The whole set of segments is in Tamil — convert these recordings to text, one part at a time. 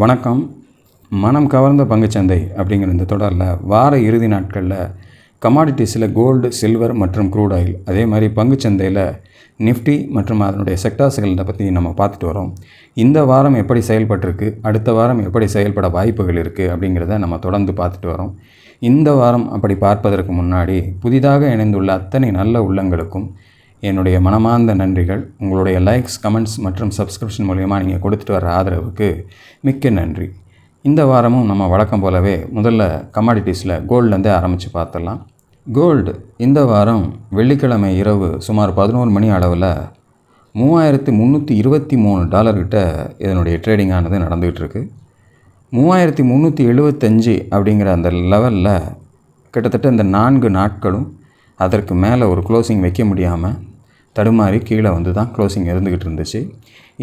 வணக்கம். மனம் கவர்ந்த பங்குச்சந்தை அப்படிங்கிற இந்த தொடரில் வார இறுதி நாட்களில் கமாடிட்டிஸில் கோல்டு சில்வர் மற்றும் க்ரூட் ஆயில் அதே மாதிரி பங்குச்சந்தையில் நிஃப்டி மற்றும் அதனுடைய செக்டார்ஸ்களை பற்றி நம்ம பார்த்துட்டு வரோம். இந்த வாரம் எப்படி செயல்பட்டிருக்கு அடுத்த வாரம் எப்படி செயல்பட வாய்ப்புகள் இருக்குது அப்படிங்கிறத நம்ம தொடர்ந்து பார்த்துட்டு வரோம். இந்த வாரம் அப்படி பார்ப்பதற்கு முன்னாடி புதிதாக இணைந்துள்ள அத்தனை நல்ல உள்ளங்களுக்கும் என்னுடைய மனமார்ந்த நன்றிகள். உங்களுடைய லைக்ஸ் கமெண்ட்ஸ் மற்றும் சப்ஸ்கிரிப்ஷன் மூலயமா நீங்கள் கொடுத்துட்டு வர ஆதரவுக்கு மிக்க நன்றி. இந்த வாரமும் நம்ம வழக்கம் போலவே முதல்ல கமாடிட்டிஸில் கோல்டுலேருந்தே ஆரம்பித்து பார்த்துடலாம். கோல்டு இந்த வாரம் வெள்ளிக்கிழமை இரவு சுமார் பதினோரு மணி அளவில் மூவாயிரத்து முந்நூற்றி இருபத்தி மூணு டாலர்கிட்ட இதனுடைய ட்ரேடிங் ஆனது நடந்துகிட்டு இருக்குது மூவாயிரத்தி முந்நூற்றி எழுபத்தஞ்சு அப்படிங்கிற அந்த லெவலில் கிட்டத்தட்ட இந்த நான்கு நாட்களும் அதற்கு மேலே ஒரு க்ளோசிங் வைக்க முடியாமல் தடுமாறி கீழே வந்து தான் க்ளோசிங் இருந்துக்கிட்டு இருந்துச்சு.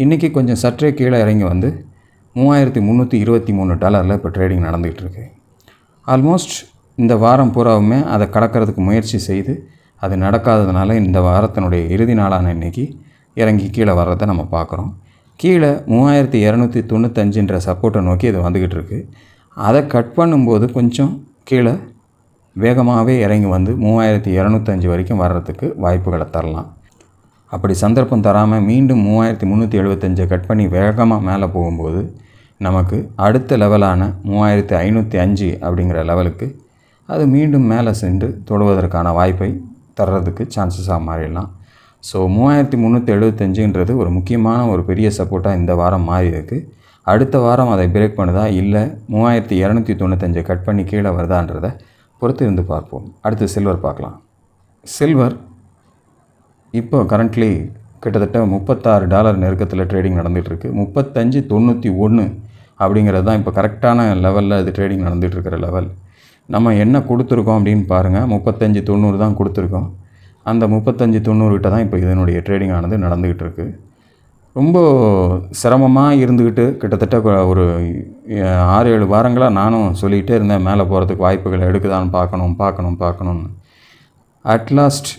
இன்றைக்கி கொஞ்சம் சற்றே கீழே இறங்கி வந்து மூவாயிரத்தி முந்நூற்றி இருபத்தி மூணு டாலரில் இப்போ ட்ரேடிங் நடந்துகிட்டு இருக்கு. ஆல்மோஸ்ட் இந்த வாரம் பூராவுமே அதை கடக்கிறதுக்கு முயற்சி செய்து அது நடக்காததுனால இந்த வாரத்தினுடைய இறுதி நாளான இன்னைக்கு இறங்கி கீழே வர்றதை நம்ம பார்க்குறோம். கீழே மூவாயிரத்தி இரநூத்தி தொண்ணூத்தஞ்சுன்ற சப்போர்ட்டை நோக்கி இது வந்துக்கிட்டு இருக்கு. அதை கட் பண்ணும்போது கொஞ்சம் கீழே வேகமாகவே இறங்கி வந்து மூவாயிரத்தி இரநூத்தஞ்சு வரைக்கும் வர்றதுக்கு வாய்ப்புகளை தரலாம். அப்படி சந்தர்ப்பம் தராமல் மீண்டும் மூவாயிரத்தி முந்நூற்றி எழுபத்தஞ்சை கட் பண்ணி வேகமாக மேலே போகும்போது நமக்கு அடுத்த லெவலான மூவாயிரத்தி ஐநூற்றி அஞ்சு அப்படிங்கிற லெவலுக்கு அது மீண்டும் மேலே சென்று தொடுவதற்கான வாய்ப்பை தர்றதுக்கு சான்சஸாக மாறிடலாம். ஸோ மூவாயிரத்தி முந்நூற்றி எழுபத்தஞ்சுன்றது ஒரு முக்கியமான ஒரு பெரிய சப்போர்ட்டாக இந்த வாரம் மாறி இருக்குது அடுத்த வாரம் அதை பிரேக் பண்ணுதா இல்லை மூவாயிரத்தி இரநூத்தி தொண்ணூத்தஞ்சை கட் பண்ணி கீழே வருதான்றதை பொறுத்து இருந்து பார்ப்போம். அடுத்து சில்வர் பார்க்கலாம். சில்வர் இப்போ கரண்ட்லி கிட்டத்தட்ட முப்பத்தாறு டாலர் நெருக்கத்தில் ட்ரேடிங் நடந்துகிட்ருக்கு. முப்பத்தஞ்சு தொண்ணூற்றி ஒன்று அப்படிங்கிறது தான் இப்போ கரெக்டான லெவலில் இது ட்ரேடிங் நடந்துகிட்ருக்கிற லெவல் நம்ம என்ன கொடுத்துருக்கோம் அப்படின்னு பாருங்கள் முப்பத்தஞ்சு தொண்ணூறு தான் கொடுத்துருக்கோம். அந்த முப்பத்தஞ்சு தொண்ணூறுகிட்ட தான் இப்போ இதனுடைய ட்ரேடிங் ஆனது நடந்துக்கிட்டு இருக்கு ரொம்ப சிரமமாக இருந்துக்கிட்டு கிட்டத்தட்ட ஒரு ஆறு ஏழு வாரங்களாக நானும் சொல்லிகிட்டே இருந்தேன். மேலே போகிறதுக்கு வாய்ப்புகள் எடுக்குதான்னு பார்க்கணும் பார்க்கணும் பார்க்கணும்னு. அட்லாஸ்ட்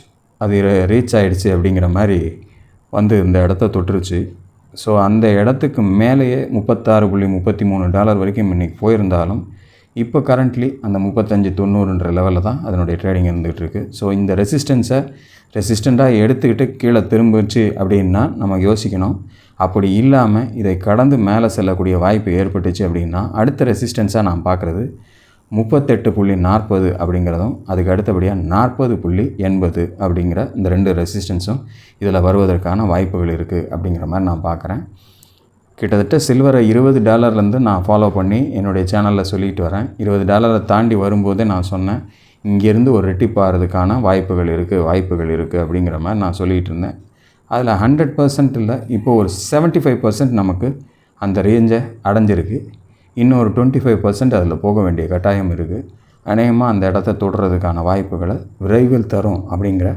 அது ரீச் ஆகிடுச்சு அப்படிங்கிற மாதிரி வந்து இந்த இடத்த தொட்டுருச்சு. ஸோ அந்த இடத்துக்கு மேலேயே முப்பத்தாறு புள்ளி முப்பத்தி மூணு டாலர் வரைக்கும் இன்றைக்கி போயிருந்தாலும் இப்போ கரண்ட்லி அந்த முப்பத்தஞ்சு தொண்ணூறுன்ற லெவலில் தான் அதனுடைய ட்ரேடிங் இருந்துகிட்டு இருக்குது ஸோ இந்த ரெசிஸ்டன்ஸை ரெசிஸ்டண்ட்டாக எடுத்துக்கிட்டு கீழே திரும்பிச்சு அப்படின்னா நம்ம யோசிக்கணும். அப்படி இல்லாமல் இதை கடந்து மேலே செல்லக்கூடிய வாய்ப்பு ஏற்பட்டுச்சு அப்படின்னா அடுத்த ரெசிஸ்டன்ஸாக நான் பார்க்குறது முப்பத்தெட்டு புள்ளி நாற்பது அப்படிங்கிறதும் அதுக்கு அடுத்தபடியாக நாற்பது புள்ளி எண்பது அப்படிங்கிற இந்த ரெண்டு ரெசிஸ்டன்ஸும் இதில் வருவதற்கான வாய்ப்புகள் இருக்குது அப்படிங்கிற மாதிரி நான் பார்க்குறேன். கிட்டத்தட்ட சில்வரை இருபது டாலர்லேருந்து நான் ஃபாலோ பண்ணி என்னுடைய சேனலில் சொல்லிட்டு வரேன். இருபது டாலரை தாண்டி வரும்போதே நான் சொன்னேன் இங்கேருந்து ஒரு ரெட்டிப்பாகிறதுக்கான வாய்ப்புகள் இருக்குது வாய்ப்புகள் இருக்குது அப்படிங்கிற மாதிரி நான் சொல்லிகிட்டு இருந்தேன். அதில் ஹண்ட்ரட் பர்சன்ட் இல்லை இப்போ ஒரு 75% ஃபைவ் பர்சன்ட் நமக்கு அந்த ரேஞ்சை அடைஞ்சிருக்கு. இன்னும் ஒரு டுவெண்ட்டி ஃபைவ் பர்சன்ட் அதில் போக வேண்டிய கட்டாயம் இருக்குது அநேகமாக அந்த இடத்த தொடுறதுக்கான வாய்ப்புகளை விரைவில் தரும் அப்படிங்கிற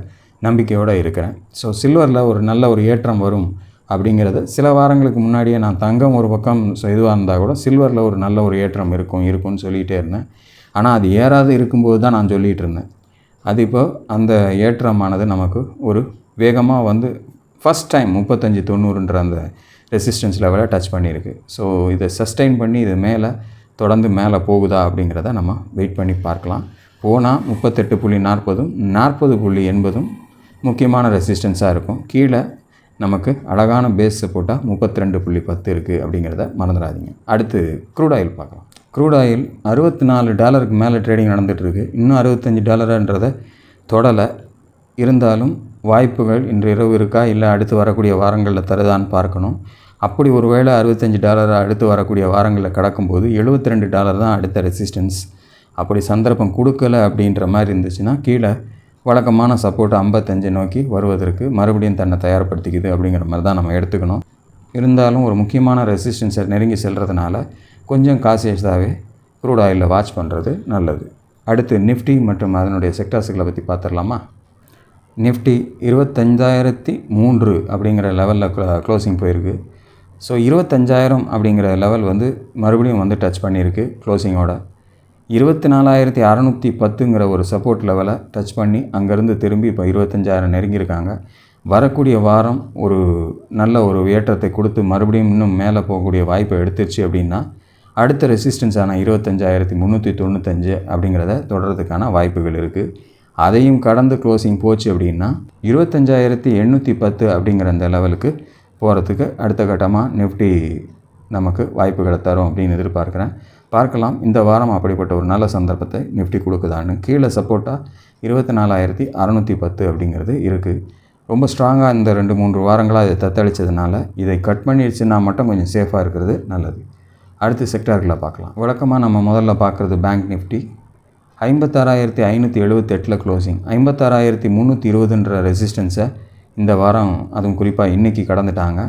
நம்பிக்கையோடு இருக்கிறேன். ஸோ சில்வரில் ஒரு நல்ல ஒரு ஏற்றம் வரும் அப்படிங்கிறது சில வாரங்களுக்கு முன்னாடியே நான் தங்கம் ஒரு பக்கம் இதுவாக இருந்தால் கூட சில்வரில் ஒரு நல்ல ஒரு ஏற்றம் இருக்கும் இருக்கும்னு சொல்லிகிட்டே இருந்தேன். ஆனால் அது ஏறாது இருக்கும்போது தான் நான் சொல்லிகிட்டு இருந்தேன். அது இப்போ அந்த ஏற்றமானது நமக்கு ஒரு வேகமாக வந்து ஃபஸ்ட் டைம் முப்பத்தஞ்சு தொண்ணூறுன்ற அந்த ரெசிஸ்டன்ஸ் லெவலை டச் பண்ணியிருக்கு. ஸோ இதை சஸ்டைன் பண்ணி இது மேலே தொடர்ந்து மேலே போகுதா அப்படிங்கிறத நம்ம வெயிட் பண்ணி பார்க்கலாம். போனால் முப்பத்தெட்டு புள்ளி நாற்பதும் நாற்பது புள்ளி எண்பதும் முக்கியமான ரெசிஸ்டன்ஸாக இருக்கும். கீழே நமக்கு அழகான பேஸ் போட்டால் முப்பத்தி ரெண்டு புள்ளி பத்து இருக்குது அப்படிங்கிறத மறந்துடாதீங்க. அடுத்து க்ரூட் ஆயில் பார்க்கலாம். க்ரூட் ஆயில் அறுபத்தி நாலு டாலருக்கு மேலே ட்ரேடிங் நடந்துகிட்ருக்கு இன்னும் அறுபத்தஞ்சு டாலருன்றதை தொடலை. இருந்தாலும் வாய்ப்புகள் இன்று இரவு இருக்கா? இல்லை அடுத்து வரக்கூடிய வாரங்களில் தருதான்னு பார்க்கணும். அப்படி ஒருவேளை அறுபத்தஞ்சு டாலர் அடுத்து வரக்கூடிய வாரங்களில் கடக்கும்போது 72 ரெண்டு டாலர் தான் அடுத்த ரெசிஸ்டன்ஸ் அப்படி சந்தர்ப்பம் கொடுக்கல அப்படின்ற மாதிரி இருந்துச்சுன்னா கீழே வழக்கமான சப்போர்ட் ஐம்பத்தஞ்சை நோக்கி வருவதற்கு மறுபடியும் தன்னை தயார்படுத்திக்குது அப்படிங்கிற மாதிரி தான் நம்ம எடுத்துக்கணும். இருந்தாலும் ஒரு முக்கியமான ரெசிஸ்டன்ஸை நெருங்கி செல்கிறதுனால கொஞ்சம் காசியஸாகவே க்ரூட் ஆயிலில் வாட்ச் பண்ணுறது நல்லது. அடுத்து நிஃப்டி மற்றும் அதனுடைய செக்டார்ஸுகளை பற்றி பார்த்துடலாமா? நிஃப்டி இருபத்தஞ்சாயிரத்தி மூன்று அப்படிங்கிற லெவலில் க்ளோசிங் போயிருக்கு. ஸோ இருபத்தஞ்சாயிரம் அப்படிங்கிற லெவல் வந்து மறுபடியும் வந்து டச் பண்ணியிருக்கு க்ளோசிங்கோட இருபத்தி நாலாயிரத்தி அறநூற்றி பத்துங்கிற ஒரு சப்போர்ட் லெவலை டச் பண்ணி அங்கேருந்து திரும்பி இப்போ இருபத்தஞ்சாயிரம் நெருங்கியிருக்காங்க. வரக்கூடிய வாரம் ஒரு நல்ல ஒரு ஏற்றத்தை கொடுத்து மறுபடியும் இன்னும் மேலே போகக்கூடிய வாய்ப்பை எடுத்துருச்சு அப்படின்னா அடுத்த ரெசிஸ்டன்ஸான இருபத்தஞ்சாயிரத்தி முந்நூற்றி தொண்ணூத்தஞ்சு அப்படிங்கிறத தொடர்றதுக்கான வாய்ப்புகள் இருக்குது அதையும் கடந்து க்ளோசிங் போச்சு அப்படின்னா இருபத்தஞ்சாயிரத்தி எண்ணூற்றி பத்து அப்படிங்கிற அந்த லெவலுக்கு போகிறதுக்கு அடுத்த கட்டமாக நிஃப்டி நமக்கு வாய்ப்புகளை தரும் அப்படின்னு எதிர்பார்க்குறேன். பார்க்கலாம் இந்த வாரம் அப்படிப்பட்ட ஒரு நல்ல சந்தர்ப்பத்தை நிஃப்டி கொடுக்குதான்னு. கீழே சப்போர்ட்டாக இருபத்தி நாலாயிரத்தி அறநூற்றி பத்து அப்படிங்கிறது இருக்குது ரொம்ப ஸ்ட்ராங்காக இந்த ரெண்டு மூன்று வாரங்களாக இதை தத்தளித்ததுனால இதை கட் பண்ணிடுச்சுன்னா மட்டும் கொஞ்சம் சேஃபாக இருக்கிறது நல்லது. அடுத்து செக்டார்களை பார்க்கலாம். வழக்கமாக நம்ம முதல்ல பார்க்குறது பேங்க் நிஃப்டி ஐம்பத்தாறாயிரத்தி ஐநூற்றி எழுபத்தெட்டில் க்ளோசிங் ஐம்பத்தாறாயிரத்தி முந்நூற்றி இருபதுன்ற ரெசிஸ்டன்ஸை இந்த வாரம் அதுவும் குறிப்பாக இன்றைக்கி கடந்துட்டாங்க.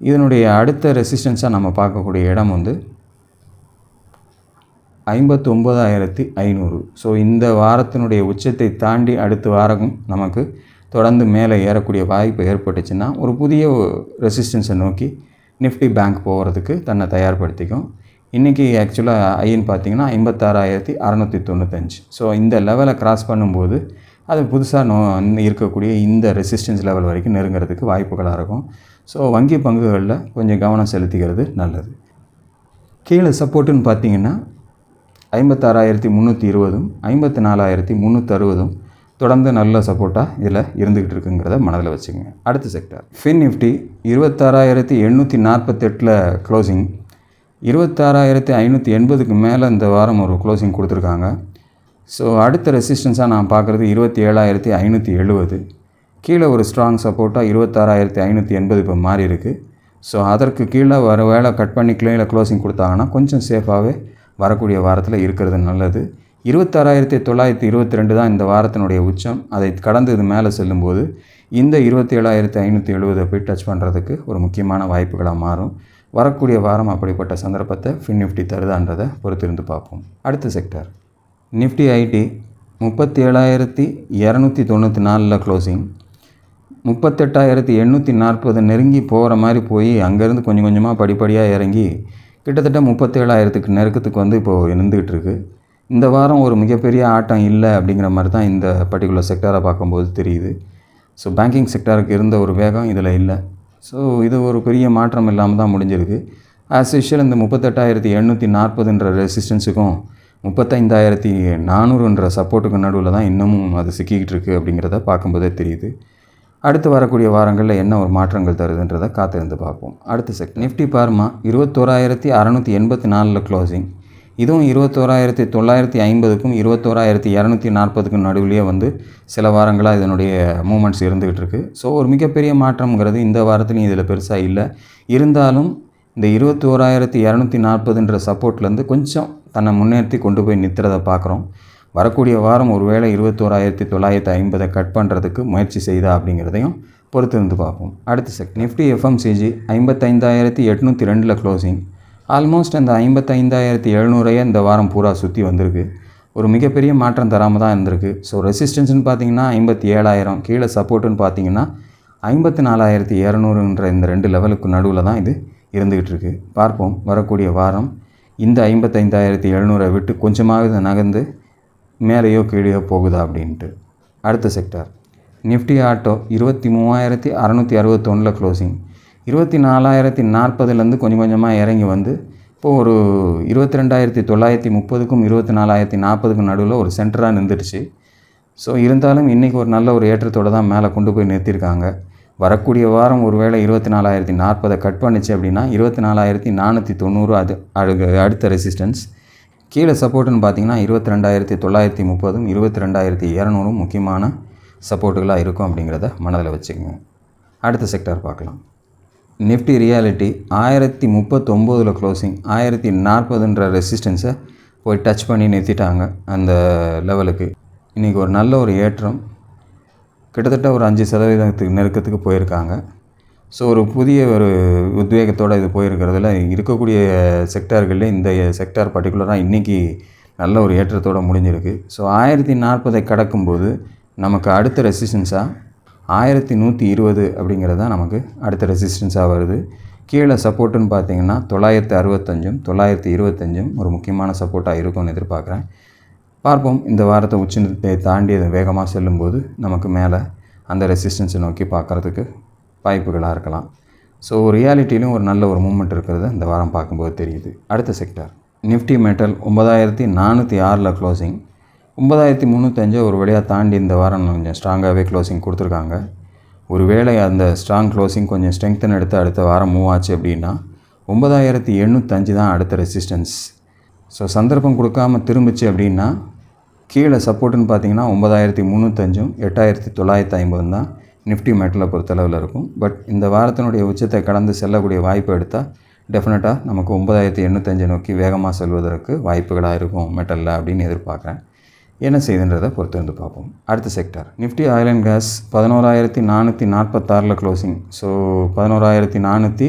இதனுடைய அடுத்த ரெசிஸ்டன்ஸாக நம்ம பார்க்கக்கூடிய இடம் வந்து ஐம்பத்தொம்பதாயிரத்தி ஐநூறு. ஸோ இந்த வாரத்தினுடைய உச்சத்தை தாண்டி அடுத்த வாரம் நமக்கு தொடர்ந்து மேலே ஏறக்கூடிய வாய்ப்பு ஏற்பட்டுச்சுன்னா ஒரு புதிய ரெசிஸ்டன்ஸை நோக்கி நிஃப்டி பேங்க் போகிறதுக்கு தன்னை தயார்படுத்திக்கும். இன்றைக்கி ஆக்சுவலாக ஐன்னு பார்த்தீங்கன்னா ஐம்பத்தாறாயிரத்தி அறநூற்றி தொண்ணூத்தஞ்சு. ஸோ இந்த லெவலை கிராஸ் பண்ணும்போது அது புதுசாக நோ இருக்கக்கூடிய இந்த ரெசிஸ்டன்ஸ் லெவல் வரைக்கும் நெருங்கிறதுக்கு வாய்ப்புகளாக இருக்கும். ஸோ வங்கி பங்குகளில் கொஞ்சம் கவனம் செலுத்திக்கிறது நல்லது. கீழே சப்போர்ட்டுன்னு பார்த்தீங்கன்னா ஐம்பத்தாறாயிரத்தி முந்நூற்றி இருபதும் ஐம்பத்தி நாலாயிரத்தி முந்நூற்றறுபதும் தொடர்ந்து நல்ல சப்போர்ட்டாக இதில் இருந்துக்கிட்டு இருக்குங்கிறத மனதில் வச்சுக்கோங்க. அடுத்த செக்டர் ஃபின் நிஃப்டி இருபத்தாறாயிரத்தி எண்ணூற்றி நாற்பத்தெட்டில் க்ளோசிங் இருபத்தாறாயிரத்தி ஐநூற்றி எண்பதுக்கு மேலே இந்த வாரம் ஒரு க்ளோசிங் கொடுத்துருக்காங்க. ஸோ அடுத்த ரெசிஸ்டன்ஸாக நான் பார்க்குறது இருபத்தி ஏழாயிரத்தி ஐநூற்றி எழுபது கீழே ஒரு ஸ்ட்ராங் சப்போர்ட்டாக இருபத்தாறாயிரத்தி ஐநூற்றி எண்பது இப்போ மாறி இருக்குது ஸோ அதற்கு கீழே வர வேலை கட் பண்ணி கீழே க்ளோசிங் கொடுத்தாங்கன்னா கொஞ்சம் சேஃபாகவே வரக்கூடிய வாரத்தில் இருக்கிறது நல்லது. இருபத்தாறாயிரத்தி தொள்ளாயிரத்தி இருபத்தி ரெண்டு தான் இந்த வாரத்தினுடைய உச்சம். அதை கடந்து இது மேலே செல்லும்போது இந்த இருபத்தி ஏழாயிரத்தி ஐநூற்றி எழுபதை போய் டச் பண்ணுறதுக்கு ஒரு முக்கியமான வாய்ப்புகளாக மாறும். வரக்கூடிய வாரம் அப்படிப்பட்ட சந்தர்ப்பத்தை ஃபின் நிஃப்டி தருதான்றதை பொறுத்திருந்து பார்ப்போம். அடுத்த செக்டர் நிஃப்டி ஐடி முப்பத்தி ஏழாயிரத்தி இரநூத்தி தொண்ணூற்றி நாலில் க்ளோசிங் முப்பத்தெட்டாயிரத்தி எண்ணூற்றி நாற்பது நெருங்கி போகிற மாதிரி போய் அங்கேருந்து கொஞ்சம் கொஞ்சமாக படிப்படியாக இறங்கி கிட்டத்தட்ட முப்பத்தேழாயிரத்துக்கு நெருக்கத்துக்கு வந்து இப்போது இருந்துகிட்டு இருக்கு. இந்த வாரம் ஒரு மிகப்பெரிய ஆட்டம் இல்லை அப்படிங்கிற மாதிரி தான் இந்த பர்டிகுலர் செக்டாரை பார்க்கும்போது தெரியுது. ஸோ பேங்கிங் செக்டாருக்கு இருந்த ஒரு வேகம் இதில் இல்லை. ஸோ இது ஒரு பெரிய மாற்றம் இல்லாமல் தான் முடிஞ்சிருக்கு. ஆஸ் யூஷுவல் இந்த முப்பத்தெட்டாயிரத்தி எண்ணூற்றி நாற்பதுன்ற ரெசிஸ்டன்ஸுக்கும் முப்பத்தைந்தாயிரத்தி நானூறுன்ற சப்போர்ட்டுக்கு நடுவில் தான் இன்னமும் அது சிக்கிக்கிட்டு இருக்குது அப்படிங்கிறத பார்க்கும்போதே தெரியுது. அடுத்து வரக்கூடிய வாரங்களில் என்ன ஒரு மாற்றங்கள் தருதுன்றதை காத்திருந்து பார்ப்போம். அடுத்த செக் நிஃப்டி பார்மா இருபத்தோராயிரத்தி அறநூற்றி எண்பத்தி நாலில் க்ளோசிங் இதுவும் இருபத்தோராயிரத்தி தொள்ளாயிரத்தி ஐம்பதுக்கும் இருபத்தோராயிரத்தி இரநூத்தி நாற்பதுக்கும் நடுவிலேயே வந்து சில வாரங்களாக இதனுடைய மூமெண்ட்ஸ் இருந்துகிட்டு இருக்குது ஸோ ஒரு மிகப்பெரிய மாற்றம்ங்கிறது இந்த வாரத்துலையும் இதில் பெருசாக இல்லை. இருந்தாலும் இந்த இருபத்தி ஓராயிரத்தி இரநூத்தி நாற்பதுன்ற சப்போர்ட்லேருந்து கொஞ்சம் தன்னை முன்னேற்றி கொண்டு போய் நிற்கிறத பார்க்குறோம். வரக்கூடிய வாரம் ஒருவேளை இருபத்தோராயிரத்தி தொள்ளாயிரத்தி ஐம்பதை கட் பண்ணுறதுக்கு முயற்சி செய்தா அப்படிங்கிறதையும் பொறுத்து இருந்து பார்ப்போம். அடுத்த செக் நிஃப்டி எஃப்எம்சிஜி ஐம்பத்தைந்தாயிரத்தி எட்நூற்றி ரெண்டில் க்ளோசிங் ஆல்மோஸ்ட் அந்த ஐம்பத்தைந்தாயிரத்தி எழுநூறையே இந்த வாரம் பூரா சுற்றி வந்திருக்கு. ஒரு மிகப்பெரிய மாற்றம் தராமல் தான் இருந்திருக்கு. ஸோ ரெசிஸ்டன்ஸ்னு பார்த்தீங்கன்னா ஐம்பத்தி ஏழாயிரம் கீழே சப்போர்ட்டுன்னு பார்த்தீங்கன்னா ஐம்பத்தி நாலாயிரத்தி இரநூறுன்ற இந்த ரெண்டு லெவலுக்கு நடுவில் தான் இது இருந்துக்கிட்டு இருக்குது பார்ப்போம் வரக்கூடிய வாரம் இந்த ஐம்பத்தைந்தாயிரத்தி எழுநூறை விட்டு கொஞ்சமாவது நகர்ந்து மேலேயோ கீழேயோ போகுதா அப்படின்ட்டு. அடுத்த செக்டார் நிஃப்டி ஆட்டோ இருபத்தி மூவாயிரத்தி அறநூற்றி அறுபத்தொன்னில் க்ளோசிங் இருபத்தி நாலாயிரத்தி நாற்பதுலேருந்து கொஞ்சம் கொஞ்சமாக இறங்கி வந்து இப்போது ஒரு இருபத்தி ரெண்டாயிரத்தி தொள்ளாயிரத்தி முப்பதுக்கும் இருபத்தி நாலாயிரத்தி நாற்பதுக்கும் நடுவில் ஒரு சென்டராக நின்றுடுச்சு. ஸோ இருந்தாலும் இன்றைக்கி ஒரு நல்ல ஒரு ஏற்றத்தோடு தான் மேலே கொண்டு போய் நிறுத்தியிருக்காங்க. வரக்கூடிய வாரம் ஒருவேளை இருபத்தி நாலாயிரத்தி நாற்பதை கட் பண்ணிச்சு அப்படின்னா இருபத்தி நாலாயிரத்தி நானூற்றி தொண்ணூறு அது அடுத்த அடுத்த ரெசிஸ்டன்ஸ் கீழே சப்போர்ட்டுன்னு பார்த்தீங்கன்னா இருபத்தி ரெண்டாயிரத்தி தொள்ளாயிரத்தி முப்பதும் இருபத்தி ரெண்டாயிரத்தி இரநூறும் முக்கியமான சப்போர்ட்டுகளாக இருக்கும் அப்படிங்கிறத மனதில் வச்சுக்கோங்க. அடுத்த செக்டார் பார்க்கலாம். நிஃப்டி ரியாலிட்டி ஆயிரத்தி முப்பத்தொம்போதில் க்ளோசிங் ஆயிரத்தி நாற்பதுன்ற ரெசிஸ்டன்ஸை போய் டச் பண்ணி நிறுத்திட்டாங்க அந்த லெவலுக்கு இன்றைக்கி ஒரு நல்ல ஒரு ஏற்றம். கிட்டத்தட்ட ஒரு அஞ்சு சதவீதத்துக்கு நெருக்கத்துக்கு போயிருக்காங்க. ஸோ ஒரு புதிய ஒரு உத்வேகத்தோடு இது போயிருக்கிறதுல இருக்கக்கூடிய செக்டார்கள்லேயே இந்த செக்டார் பர்டிகுலராக இன்றைக்கி நல்ல ஒரு ஏற்றத்தோடு முடிஞ்சிருக்கு. ஸோ ஆயிரத்தி நாற்பதை கடக்கும்போது நமக்கு அடுத்த ரெசிஸ்டன்ஸாக ஆயிரத்தி நூற்றி இருபது அப்படிங்கிறது தான் நமக்கு அடுத்த ரெசிஸ்டன்ஸாக வருது. கீழே சப்போர்ட்டுன்னு பார்த்தீங்கன்னா தொள்ளாயிரத்தி அறுபத்தஞ்சும் தொள்ளாயிரத்தி இருபத்தஞ்சும் ஒரு முக்கியமான சப்போர்ட்டாக இருக்கும்னு எதிர்பார்க்குறேன். பார்ப்போம் இந்த வாரத்தை உச்சத்தை தாண்டி அது வேகமாக செல்லும்போது நமக்கு மேலே அந்த ரெசிஸ்டன்ஸை நோக்கி பார்க்குறதுக்கு வாய்ப்புகளாக இருக்கலாம். ஸோ ரியாலிட்டிலையும் ஒரு நல்ல ஒரு மூமெண்ட் இருக்கிறது இந்த வாரம் பார்க்கும்போது தெரியுது. அடுத்த செக்டார் நிஃப்டி மெட்டல் ஒன்பதாயிரத்தி நானூற்றி ஆறில் க்ளோசிங் ஒன்பதாயிரத்தி முந்நூற்றஞ்சு ஒரு வழியாக தாண்டி இந்த வாரம் கொஞ்சம் ஸ்ட்ராங்காகவே க்ளோசிங் கொடுத்துருக்காங்க. ஒருவேளை அந்த ஸ்ட்ராங் க்ளோசிங் கொஞ்சம் ஸ்ட்ரெங்தன் எடுத்து அடுத்த வாரம் மூவ் ஆச்சு அப்படின்னா ஒன்பதாயிரத்தி எண்ணூற்றஞ்சு தான் அடுத்த ரெசிஸ்டன்ஸ் ஸோ சந்தர்ப்பம் கொடுக்காம திரும்பிச்சு அப்படின்னா கீழே சப்போர்ட்டுன்னு பார்த்தீங்கன்னா ஒன்பதாயிரத்தி முந்நூற்றஞ்சும் எட்டாயிரத்தி தொள்ளாயிரத்தி ஐம்பதும் தான் நிஃப்டி மெட்டலை பொறுத்தளவில் இருக்கும். பட் இந்த வாரத்தினுடைய உச்சத்தை கடந்து செல்லக்கூடிய வாய்ப்பு எடுத்தால் டெஃபினட்டாக நமக்கு ஒன்பதாயிரத்தி எண்ணூற்றஞ்சை நோக்கி வேகமாக செல்வதற்கு வாய்ப்புகளாக இருக்கும் மெட்டலில் அப்படின்னு எதிர்பார்க்குறேன். என்ன செய்யுதுன்றதை பொறுத்து வந்து பார்ப்போம். அடுத்த sector Nifty oil and gas பதினோராயிரத்தி நானூற்றி நாற்பத்தாறில் க்ளோசிங் ஸோ பதினோராயிரத்தி நானூற்றி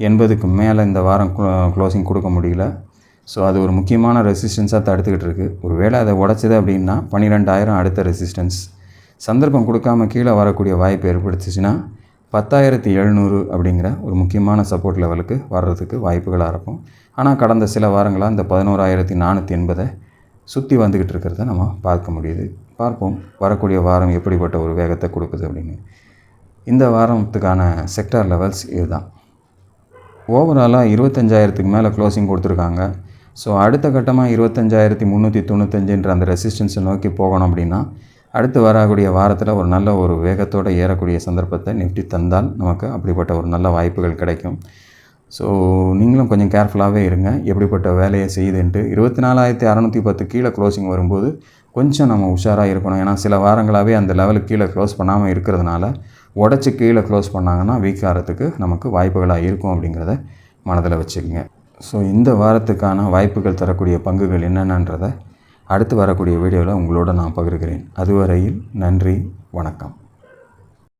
எண்பதுக்கு மேலே இந்த வாரம் க்ளோசிங் கொடுக்க முடியல. ஸோ அது ஒரு முக்கியமான ரெசிஸ்டன்ஸாக தடுத்துக்கிட்டு இருக்குது ஒரு வேளை அதை உடச்சிது அப்படின்னா பன்னிரெண்டாயிரம் அடுத்த ரெசிஸ்டன்ஸ் சந்தர்ப்பம் கொடுக்காம கீழே வரக்கூடிய வாய்ப்பு ஏற்படுத்துச்சுன்னா பத்தாயிரத்தி எழுநூறு அப்படிங்கிற ஒரு முக்கியமான சப்போர்ட் லெவலுக்கு வர்றதுக்கு வாய்ப்புகளாக இருக்கும் ஆனால் கடந்த சில வாரங்களாக இந்த பதினோராயிரத்தி நானூற்றி எண்பதை சுற்றி வந்துக்கிட்டு இருக்கிறத நம்ம பார்க்க முடியுது. பார்ப்போம். வரக்கூடிய வாரம் எப்படிப்பட்ட ஒரு வேகத்தை கொடுக்குது அப்படின்னு. இந்த வாரத்துக்கான செக்டார் லெவல்ஸ் இதுதான். ஓவராலாக இருபத்தஞ்சாயிரத்துக்கு மேலே க்ளோசிங் கொடுத்துருக்காங்க. ஸோ அடுத்த கட்டமாக இருபத்தஞ்சாயிரத்தி முந்நூற்றி தொண்ணூத்தஞ்சுன்ற அந்த ரெசிஸ்டன்ஸை நோக்கி போகணும் அப்படின்னா அடுத்து வரக்கூடிய வாரத்தில் ஒரு நல்ல ஒரு வேகத்தோடு ஏறக்கூடிய சந்தர்ப்பத்தை நிஃப்டி தந்தால் நமக்கு அப்படிப்பட்ட ஒரு நல்ல வாய்ப்புகள் கிடைக்கும். ஸோ நீங்களும் கொஞ்சம் கேர்ஃபுல்லாகவே இருங்க. எப்படிப்பட்ட வேலையை செய்யுதுன்ட்டு. இருபத்தி நாலாயிரத்தி அறநூற்றி பத்து கீழே க்ளோசிங் வரும்போது கொஞ்சம் நம்ம உஷாராக இருக்கணும். ஏன்னா சில வாரங்களாகவே அந்த லெவலுக்கு கீழே க்ளோஸ் பண்ணாமல் இருக்கிறதுனால உடச்சி கீழே க்ளோஸ் பண்ணாங்கன்னா வீக் ஆகிறதுக்கு நமக்கு வாய்ப்புகளாக இருக்கும் அப்படிங்கிறத மனதில் வச்சுக்கோங்க. ஸோ இந்த வாரத்துக்கான வாய்ப்புகள் தரக்கூடிய பங்குகள் என்னென்னன்றதை அடுத்து வரக்கூடிய வீடியோவில் உங்களோட நான் பகிர்கிறேன். அதுவரையில் நன்றி வணக்கம்.